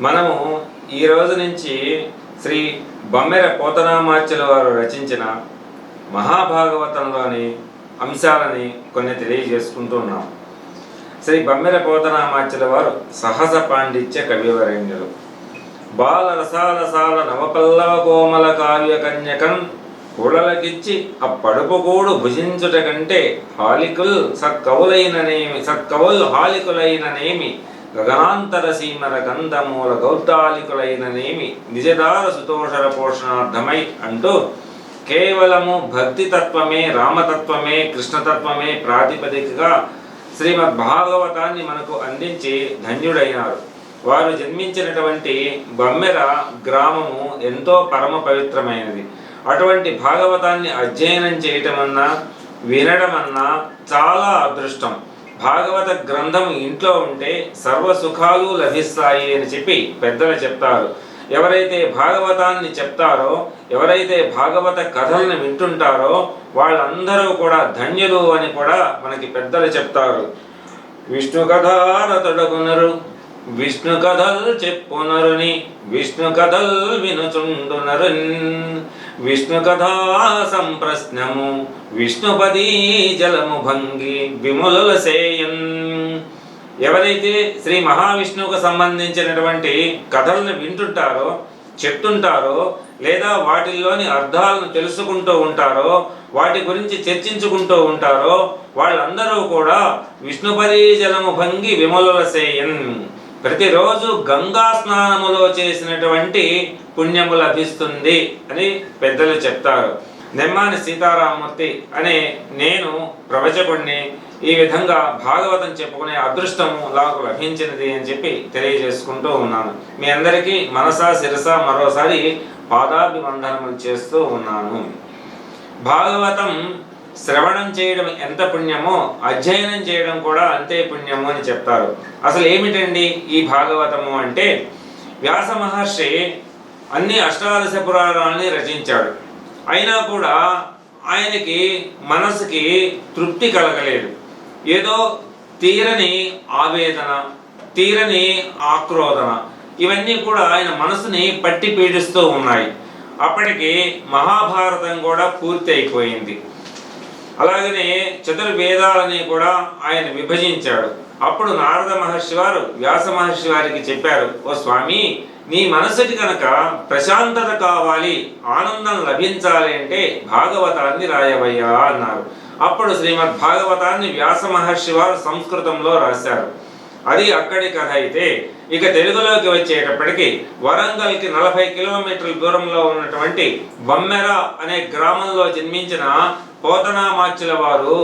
మనము ఈ రోజు నుంచి శ్రీ బొమ్మెర పోతనామాచ్యుల వారు రచించిన మహాభాగవతంలోని అంశాలని కొన్ని తెలియజేసుకుంటూ ఉన్నాం. శ్రీ బమ్మెర పోతనామాచ్యుల వారు సహజ పాండిత్య కవివరేణ్యులు. బాల రసాలసాల నవపల్లవ కోమల కావ్య కన్యకన్ కుడలకిచ్చి అప్పడుపుకూడు భుజించుట కంటే హాలికుల్ సత్కవులైననేమి సత్కవులు హాలికులైననేమి గగనాంతర సీమర గంధమూల గౌతాలికులైననేమి నిజదార సుతోషర పోషణార్థమై అంటూ కేవలము భక్తి తత్వమే రామతత్వమే కృష్ణతత్వమే ప్రాతిపదికగా శ్రీమద్ భాగవతాన్ని మనకు అందించి ధన్యుడైనారు. వారు జన్మించినటువంటి బమ్మెర గ్రామము ఎంతో పరమ పవిత్రమైనది అటువంటి భాగవతాన్ని అధ్యయనం చేయటమన్నా వినడమన్నా చాలా అదృష్టం. భాగవత గ్రంథం ఇంట్లో ఉంటే సర్వ సుఖాలు లభిస్తాయి అని చెప్పి పెద్దలు చెప్తారు. ఎవరైతే భాగవతాన్ని చెప్తారో ఎవరైతే భాగవత కథల్ని వింటుంటారో వాళ్ళందరూ కూడా ధన్యులు అని కూడా మనకి పెద్దలు చెప్తారు. విష్ణు కథారతుడగునరు విష్ణు కథల్ చెప్పునరుని విష్ణు కథల్ వినుచుండునరున్. విష్ణు కథా సంప్రశ్నము విష్ణుపదీ జలము భంగి విముల సేయన్. ఎవరైతే శ్రీ మహావిష్ణువుకు సంబంధించినటువంటి కథలను వింటుంటారో చెప్తుంటారో లేదా వాటిల్లోని అర్థాలను తెలుసుకుంటూ ఉంటారో వాటి గురించి చర్చించుకుంటూ ఉంటారో వాళ్ళందరూ కూడా విష్ణుపరీ జలము భంగి విమలుల సేయన్. ప్రతిరోజు గంగా స్నానములో చేసినటువంటి పుణ్యము లభిస్తుంది అని పెద్దలు చెప్తారు. నెమ్మాని సీతారామూర్తి అనే నేను ప్రవచకుణ్ణి ఈ విధంగా భాగవతం చెప్పుకునే అదృష్టము నాకు లభించినది అని చెప్పి తెలియజేసుకుంటూ ఉన్నాను. మీ అందరికీ మనసా శిరస మరోసారి పాదాభివందనములు చేస్తూ ఉన్నాను. భాగవతం శ్రవణం చేయడం ఎంత పుణ్యమో అధ్యయనం చేయడం కూడా అంతే పుణ్యము అని చెప్తారు. అసలు ఏమిటండి ఈ భాగవతము అంటే వ్యాస మహర్షి అన్ని అష్టాదశ పురాణాలని రచించాడు. అయినా కూడా ఆయనకి మనసుకి తృప్తి కలగలేదు. ఏదో తీరని ఆవేదన తీరని ఆక్రోదన ఇవన్నీ కూడా ఆయన మనసుని పట్టి పీడిస్తూ ఉన్నాయి. అప్పటికి మహాభారతం కూడా పూర్తి అయిపోయింది అలాగనే చతుర్వేదాలని కూడా ఆయన విభజించాడు. అప్పుడు నారద మహర్షి వారు వ్యాస మహర్షి వారికి చెప్పారు ఓ స్వామి నీ మనసుకి కనుక ప్రశాంతత కావాలి ఆనందం లభించాలి అంటే భాగవతాన్ని రాయవయ్యా అన్నారు. అప్పుడు శ్రీమద్ భాగవతాన్ని వ్యాస మహర్షి వారు సంస్కృతంలో రాశారు. అది అక్కడి కథ అయితే ఇక తెలుగులోకి వచ్చేటప్పటికి వరంగల్కి నలభై కిలోమీటర్ల దూరంలో ఉన్నటువంటి బమ్మెర అనే గ్రామంలో జన్మించిన పోతనామాచ్యుల వారు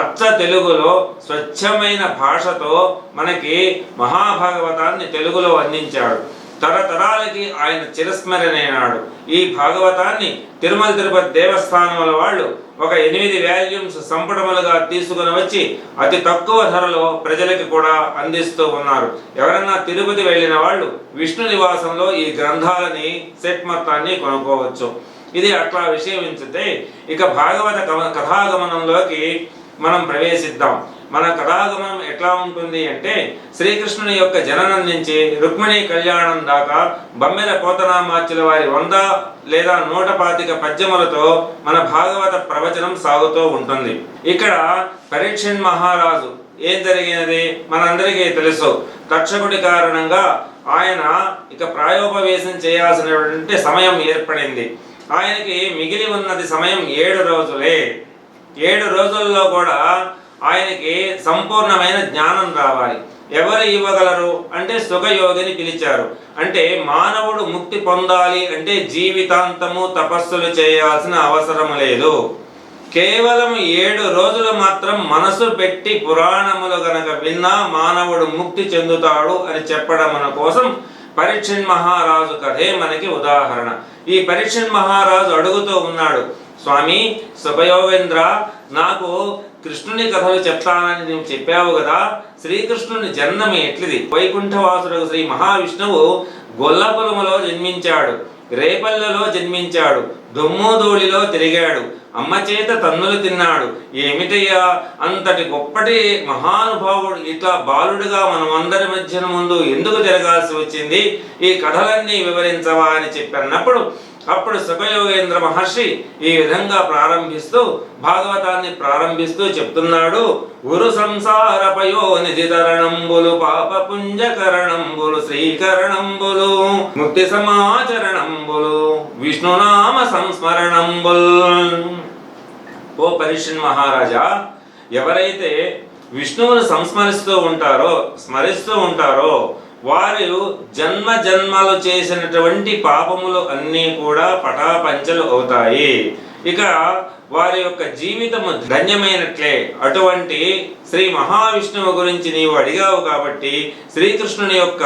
అచ్చ తెలుగులో స్వచ్ఛమైన భాషతో మనకి మహాభాగవతాన్ని తెలుగులో అందించాడు. తరతరాలకి ఆయన చిరస్మరణైనాడు ఈ భాగవతాన్ని తిరుమల తిరుపతి దేవస్థానముల వాళ్ళు ఒక ఎనిమిది వాల్యూమ్స్ సంపుటములుగా తీసుకుని వచ్చి అతి తక్కువ ధరలో ప్రజలకి కూడా అందిస్తూ ఉన్నారు. ఎవరన్నా తిరుపతి వెళ్ళిన వాళ్ళు విష్ణు నివాసంలో ఈ గ్రంథాలని సెట్ మొత్తాన్ని కొనుక్కోవచ్చు. ఇది అట్లా విషయమించితే ఇక భాగవత కవ- కథాగమనంలోకి మనం ప్రవేశిద్దాం. మన కథాగమనం ఎట్లా ఉంటుంది అంటే శ్రీకృష్ణుని యొక్క జననం నుంచి రుక్మిణి కళ్యాణం దాకా బమ్మెర పోతనామాచ్యుల వారి వంద లేదా నూట పాతిక పద్యములతో మన భాగవత ప్రవచనం సాగుతూ ఉంటుంది. ఇక్కడ పరీక్షన్ మహారాజు ఏం జరిగినది? మనందరికీ తెలుసు. తక్షకుడి కారణంగా ఆయన ఇక ప్రాయోపవేశం చేయాల్సినటువంటి సమయం ఏర్పడింది. ఆయనకి మిగిలి ఉన్నది సమయం ఏడు రోజులే. ఏడు రోజుల్లో కూడా ఆయనకి సంపూర్ణమైన జ్ఞానం రావాలి. ఎవరు ఇవ్వగలరు? అంటే సుఖయోగిని పిలిచారు. అంటే మానవుడు ముక్తి పొందాలి అంటే జీవితాంతము తపస్సులు చేయాల్సిన అవసరం లేదు. కేవలం ఏడు రోజులు మాత్రం మనసు పెట్టి పురాణములు గనక విన్నా మానవుడు ముక్తి చెందుతాడు అని చెప్పడం మన కోసం పరీక్షన్ మహారాజు కథే మనకి ఉదాహరణ. ఈ పరీక్షన్ మహారాజు అడుగుతూ ఉన్నాడు స్వామి సుభయోవేంద్ర నాకు కృష్ణుని కథలు చెప్తానని నువ్వు చెప్పావు కదా శ్రీకృష్ణుని జన్మం ఎట్లిది? వైకుంఠవాసుడు శ్రీ మహావిష్ణువు గొల్లపులములో జన్మించాడు. రేపల్లలో జన్మించాడు దుమ్ము తిరిగాడు అమ్మ చేత తన్నులు తిన్నాడు. ఏమిటయ్యా? అంతటి గొప్పటి మహానుభావుడు ఇట్లా బాలుడిగా మనం అందరి మధ్యన ముందు ఎందుకు తిరగాల్సి వచ్చింది? ఈ కథలన్నీ వివరించవా అని చెప్పన్నప్పుడు అప్పుడు సుఖయోగేంద్ర మహర్షి ఈ విధంగా ప్రారంభిస్తూ భాగవతాన్ని ప్రారంభిస్తూ చెప్తున్నాడు. గురు సంసార పయోనిధితరణంబులు పాప పుంజకరణంబులు శ్రీకరణంబులు ముక్తి సమాచరణంబులు విష్ణునామ సంస్మరణంబుల్. ఓ పరిషన్ మహారాజా ఎవరైతే విష్ణువును సంస్మరిస్తూ ఉంటారో స్మరిస్తూ ఉంటారో వారు జన్మ జన్మలు చేసినటువంటి పాపములు అన్నీ కూడా పటాపంచలు అవుతాయి. ఇక వారి యొక్క జీవితము ధన్యమైనట్లే. అటువంటి శ్రీ మహావిష్ణువు గురించి నీవు అడిగావు కాబట్టి శ్రీకృష్ణుని యొక్క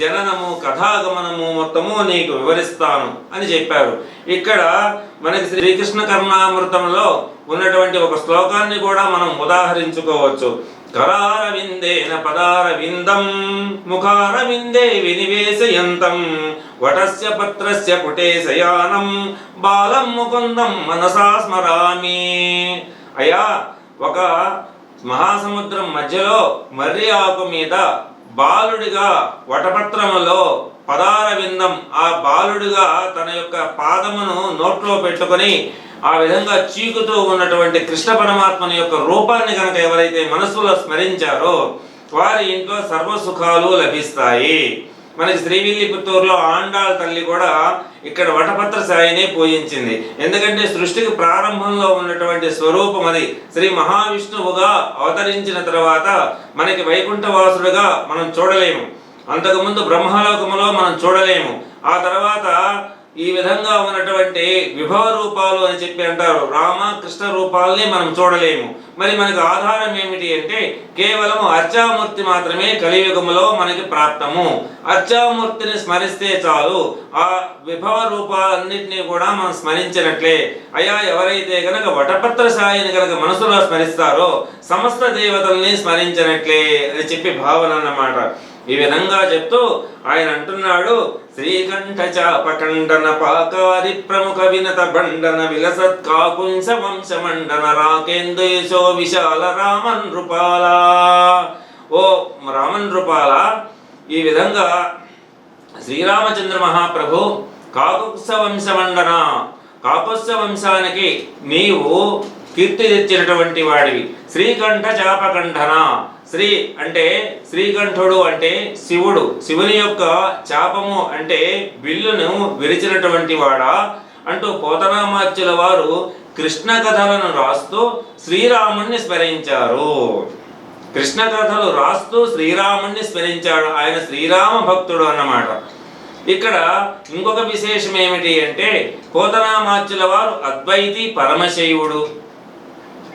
జననము కథాగమనము మొత్తము నీకు వివరిస్తాను అని చెప్పారు. ఇక్కడ మనకి శ్రీకృష్ణ కర్ణామృతంలో ఉన్నటువంటి ఒక శ్లోకాన్ని కూడా మనం ఉదాహరించుకోవచ్చు. కరారవిందేన పదారవిందం ముఖారవిందే వినివేశయంతం వటస్య పత్రస్య పుటే శయానం బాలం ముకుందం మనసా స్మరామి. అయా ఒక మహాసముద్రం మధ్యలో మర్రి ఆకు మీద బాలుడిగా వటపత్రములో పదార విందం ఆ బాలుడిగా తన యొక్క పాదమును నోట్లో పెట్టుకొని ఆ విధంగా చీకుతూ ఉన్నటువంటి కృష్ణ పరమాత్మని యొక్క రూపాన్ని కనుక ఎవరైతే మనస్సులో స్మరించారో వారి ఇంట్లో సర్వసుఖాలు లభిస్తాయి. మనకి శ్రీవిల్లిపుత్తూరులో ఆండాళ్ తల్లి కూడా ఇక్కడ వటపత్ర సాయిని పూజించింది. ఎందుకంటే సృష్టికి ప్రారంభంలో ఉన్నటువంటి స్వరూపం అది. శ్రీ మహావిష్ణువుగా అవతరించిన తర్వాత మనకి వైకుంఠవాసుడుగా మనం చూడలేము. అంతకుముందు బ్రహ్మలోకములో మనం చూడలేము. ఆ తర్వాత ఈ విధంగా ఉన్నటువంటి విభవ రూపాలు అని చెప్పి అంటారు. రామ కృష్ణ రూపాలని మనం చూడలేము. మరి మనకు ఆధారం ఏమిటి అంటే కేవలం అర్చామూర్తి మాత్రమే కలియుగములో మనకి ప్రాప్తము. అర్చామూర్తిని స్మరిస్తే చాలు ఆ విభవ రూపాలన్నింటినీ కూడా మనం స్మరించినట్లే. అయా ఎవరైతే గనక వటపత్ర సాయిని గనక మనసులో స్మరిస్తారో సమస్త దేవతల్ని స్మరించినట్లే అని చెప్పి భావన అన్నమాట. ఈ విధంగా చెప్తూ ఆయన అంటున్నాడు శ్రీకంఠ చాపకండన పాకాది ప్రముఖ వినత బండన విలసత్ కాకుంస వంశ మండన రాకేందు యశో విశాల రామన్ రూపాల. ఓ రామన్ రూపాల ఈ విధంగా శ్రీరామచంద్ర మహాప్రభు కాకుత్స వంశమండన కాకుత్స వంశానికి నీవు కీర్తి తెచ్చినటువంటి వాడివి శ్రీకంఠ చాపకంఠన శ్రీ అంటే శ్రీకంఠుడు అంటే శివుడు. శివుని యొక్క చాపము అంటే బిల్లును విరిచినటువంటి వాడా అంటూ పోతనామాత్యుల వారు కృష్ణ కథలను రాస్తూ శ్రీరాముణ్ణి స్మరించారు. కృష్ణ కథలు రాస్తూ శ్రీరాముణ్ణి స్మరించాడు. ఆయన శ్రీరామ భక్తుడు అన్నమాట. ఇక్కడ ఇంకొక విశేషం ఏమిటి అంటే కోతనామాచ్యుల వారు అద్వైతి పరమశైవుడు.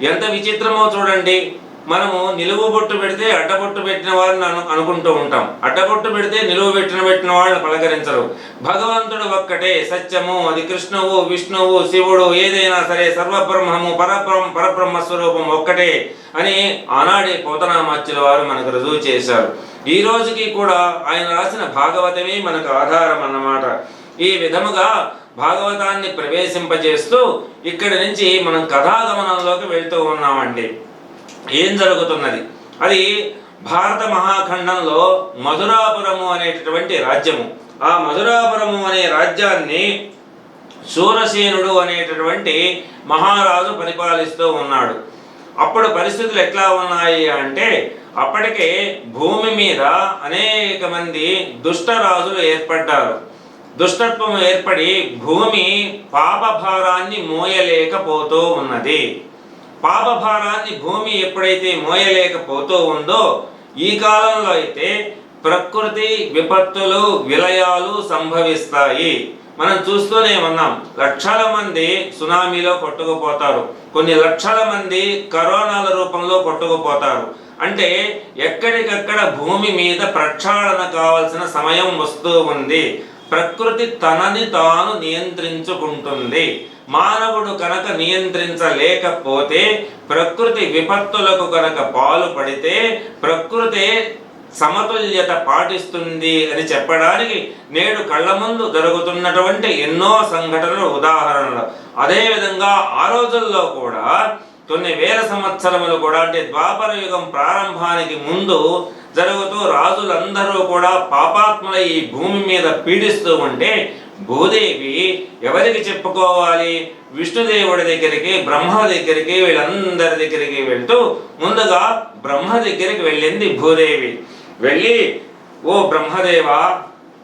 ఎంత విచిత్రమో చూడండి. మనము నిలువు బొట్టు పెడితే అడ్డబొట్టు పెట్టిన వారిని అను అనుకుంటూ ఉంటాం. అడ్డబొట్టు పెడితే నిలువు పెట్టిన పెట్టిన వాళ్ళని పలకరించరు. భగవంతుడు ఒక్కటే సత్యము. అది కృష్ణువు విష్ణువు శివుడు ఏదైనా సరే సర్వబ్రహ్మము పరబ్రహ్మ పరబ్రహ్మ స్వరూపం ఒక్కటే అని ఆనాడే పోతనామాచ్యుల వారు మనకు రుజువు చేశారు. ఈ రోజుకి కూడా ఆయన రాసిన భాగవతమే మనకు ఆధారం అన్నమాట. ఈ విధముగా భాగవతాన్ని ప్రవేశింపజేస్తూ ఇక్కడి నుంచి మనం కథాగమనంలోకి వెళ్తూ ఉన్నామండి. ఏం జరుగుతున్నది? అది భారత మహాఖండంలో మధురాపురము అనేటటువంటి రాజ్యము. ఆ మధురాపురము అనే రాజ్యాన్ని శూరసేనుడు అనేటటువంటి మహారాజు పరిపాలిస్తూ ఉన్నాడు. అప్పుడు పరిస్థితులు ఎట్లా ఉన్నాయి అంటే అప్పటికే భూమి మీద అనేక మంది దుష్టరాజులు ఏర్పడ్డారు. దుష్టత్వం ఏర్పడి భూమి పాపభారాన్ని మోయలేకపోతూ ఉన్నది. పాపభారాన్ని భూమి ఎప్పుడైతే మోయలేకపోతూ ఉందో ఈ కాలంలో అయితే ప్రకృతి విపత్తులు విలయాలు సంభవిస్తాయి. మనం చూస్తూనే ఉన్నాం లక్షల మంది సునామీలో కొట్టుకుపోతారు. కొన్ని లక్షల మంది కరోనాల రూపంలో కొట్టుకుపోతారు. అంటే ఎక్కడికక్కడ భూమి మీద ప్రక్షాళన కావాల్సిన సమయం వస్తూ ఉంది. ప్రకృతి తనని తాను నియంత్రించుకుంటుంది. మానవుడు కనుక నియంత్రించలేకపోతే ప్రకృతి విపత్తులకు కనుక పాలు పడితే ప్రకృతి సమతుల్యత పాటిస్తుంది అని చెప్పడానికి నేడు కళ్ళ ముందు జరుగుతున్నటువంటి ఎన్నో సంఘటనలు ఉదాహరణలు. అదేవిధంగా ఆ రోజుల్లో కూడా కొన్ని వేల సంవత్సరములు కూడా అంటే ద్వాపర యుగం ప్రారంభానికి ముందు జరుగుతూ రాజులందరూ కూడా పాపాత్ముల ఈ భూమి మీద పీడిస్తూ ఉంటే భూదేవి ఎవరికి చెప్పుకోవాలి? విష్ణుదేవుడి దగ్గరికి బ్రహ్మ దగ్గరికి వీళ్ళందరి దగ్గరికి వెళ్తూ ముందుగా బ్రహ్మ దగ్గరికి వెళ్ళింది భూదేవి. వెళ్ళి ఓ బ్రహ్మదేవ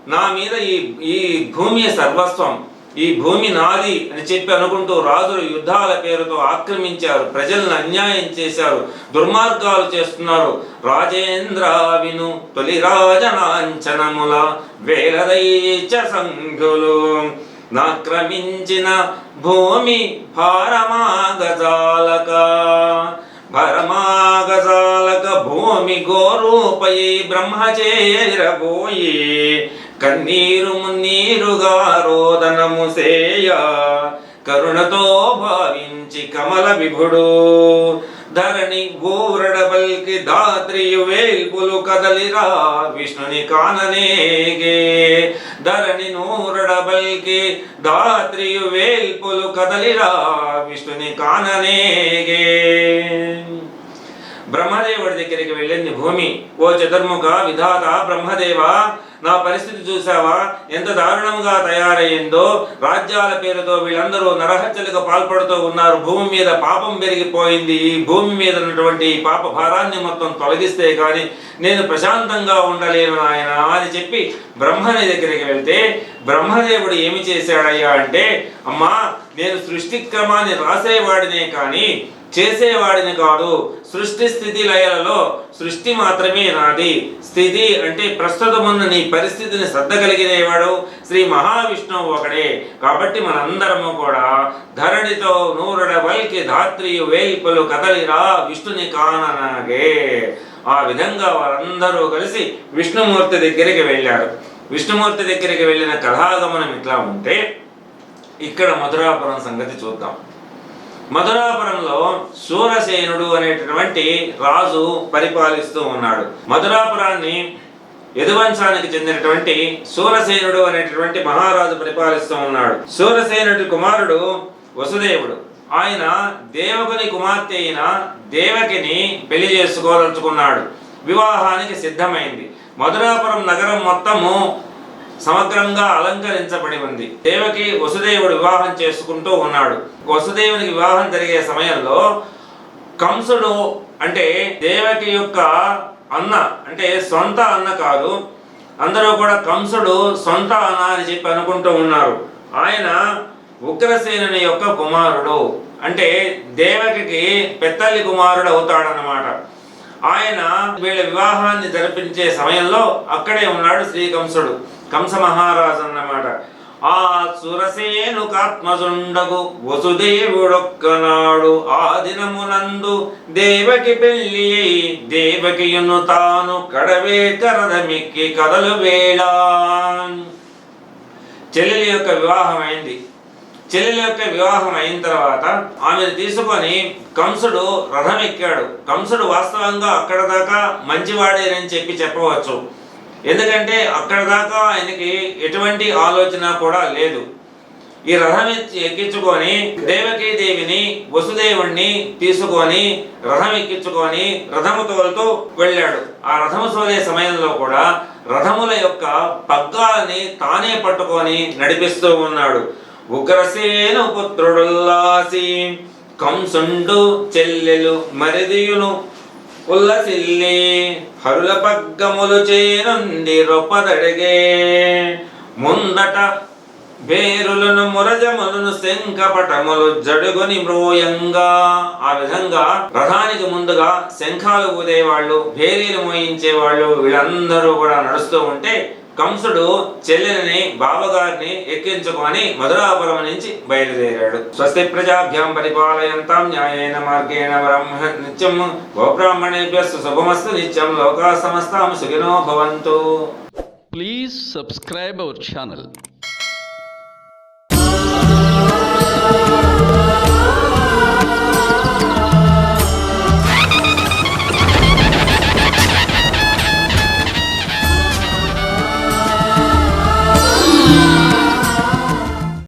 నా మీద ఈ ఈ భూమి సర్వస్వం ఈ భూమి నాది అని చెప్పి అనుకుంటూ రాజులు యుద్ధాల పేరుతో ఆక్రమించారు. ప్రజలను అన్యాయం చేశారు. దుర్మార్గాలు చేస్తున్నారు. రాజేంద్ర విను తొలి రాజనాంచనముల వేలదైచ సంఘులు నాక్రమించిన భూమి భారమాగజాలక భరమాగజాలక భూమి గోరూపయి బ్రహ్మచేరబోయే కన్నీరు మున్నీరుగా రోదనము సేయ. కరుణతో భావించి కమల విభుడు. ధరణి ఊరడబల్కి దాత్రియు వేల్పులు కదలిరా. విష్ణుని కాననేగే. ధరణి నూరడబల్కి దాత్రియు వేల్పులు కదలిరా. విష్ణుని కాననేగే. బ్రహ్మదేవుడి దగ్గరికి వెళ్ళింది భూమి. ఓ చతుర్ముఖ విధాత బ్రహ్మదేవ నా పరిస్థితి చూసావా ఎంత దారుణంగా తయారయ్యిందో రాజ్యాల పేరుతో వీళ్ళందరూ నరహత్యలకు పాల్పడుతూ ఉన్నారు. భూమి మీద పాపం పెరిగిపోయింది. ఈ భూమి మీద ఉన్నటువంటి ఈ పాప భారాన్ని మొత్తం తొలగిస్తే కానీ నేను ప్రశాంతంగా ఉండలేను నాయన అని చెప్పి బ్రహ్మని దగ్గరికి వెళ్తే బ్రహ్మదేవుడు ఏమి చేశాడయ్యా అంటే అమ్మా నేను సృష్టి క్రమాన్ని రాసేవాడినే కానీ చేసేవాడిని కాదు. సృష్టి స్థితి లయలలో సృష్టి మాత్రమే నాది స్థితి అంటే ప్రస్తుతమున్న నీ పరిస్థితిని సర్దగలిగినవాడు శ్రీ మహావిష్ణువు ఒకడే. కాబట్టి మనందరము కూడా ధరణితో నూరుడ వల్కి ధాత్రియు వేల్పులు కదలిరా విష్ణుని కాననాగే. ఆ విధంగా వారందరూ కలిసి విష్ణుమూర్తి దగ్గరికి వెళ్ళారు. విష్ణుమూర్తి దగ్గరికి వెళ్ళిన కథాగమనం ఇట్లా ఉంటే ఇక్కడ మధురాపురం సంగతి చూద్దాం. మధురాపురంలో సూరసేనుడు అనేటటువంటి రాజు పరిపాలిస్తూ ఉన్నాడు. మధురాపురాన్ని యదువంశానికి చెందినటువంటి సూరసేనుడు అనేటటువంటి మహారాజు పరిపాలిస్తూ ఉన్నాడు. సూరసేనుడి కుమారుడు వసుదేవుడు. ఆయన దేవకుని కుమార్తె అయిన దేవకిని పెళ్ళి చేసుకోదలుచుకున్నాడు వివాహానికి సిద్ధమైంది. మధురాపురం నగరం మొత్తము సమగ్రంగా అలంకరించబడి ఉంది దేవకి వసుదేవుడు వివాహం చేసుకుంటూ ఉన్నాడు. వసుదేవునికి వివాహం జరిగే సమయంలో కంసుడు అంటే దేవకి యొక్క అన్న అంటే సొంత అన్న కాదు. అందరూ కూడా కంసుడు సొంత అన్న అని చెప్పి అనుకుంటూ ఉన్నారు. ఆయన ఉగ్రసేనుని యొక్క కుమారుడు. అంటే దేవకికి పెత్తల్లి కుమారుడు అవుతాడనమాట ఆయన వీళ్ళ వివాహాన్ని జరిపించే సమయంలో అక్కడే ఉన్నాడు శ్రీ కంసుడు. కంస మహారాజు అన్నమాట ఆ సురసేను కాత్మజుండగు వసుదేవుడొక్కనాడు. ఆ దినమునందు దేవకి పెళ్ళి అయి దేవకియును తాను కడవే కరదమిక్కి కదలు వేళ. చెల్లెలి యొక్క వివాహం అయింది. చెల్లెలి యొక్క వివాహం అయిన తర్వాత ఆమెను తీసుకొని కంసుడు రథం ఎక్కాడు కంసుడు వాస్తవంగా అక్కడ దాకా మంచివాడేనని చెప్పి చెప్పవచ్చు. ఎందుకంటే అక్కడ దాకా ఆయనకి ఎటువంటి ఆలోచన కూడా లేదు. ఈ రథం ఎక్కించుకొని దేవకీ దేవిని వసుదేవుణ్ణి తీసుకొని రథం ఎక్కించుకొని రథము తోలుతూ వెళ్ళాడు. ఆ రథము తోలే సమయంలో కూడా రథముల యొక్క పగ్గాలని తానే పట్టుకొని నడిపిస్తూ ఉన్నాడు. ఉగ్రసేను పుత్రుడుల్లాసి కంసుండు చెల్లెలు మరిదియును ఉల్లసిల్లి హరుల పగ్గములు చేనుండి రొప్పదడిగే. ముందట వేరులను మురజములను శంఖపటములు జడుగుని మృయంగా ఆ విధంగా రథానికి ముందుగా శంఖాలు ఊదేవాళ్ళు భేరీలు మోయించేవాళ్ళు వీళ్ళందరూ కూడా నడుస్తూ ఉంటే కంసుడు చెల్లెని బావగారిని ఎక్కించుకొని మధురాపురం నుంచి బయలుదేరాడు. స్వస్తి ప్రజాభ్యాం పరిపాలయంతాం న్యాయేన మార్గేణ బ్రహ్మ నిత్యం. గోబ్రాహ్మణేభ్య శుభమస్తు నిత్యం. లోకా సమస్తాం సుఖినో భవంతు. Please subscribe our channel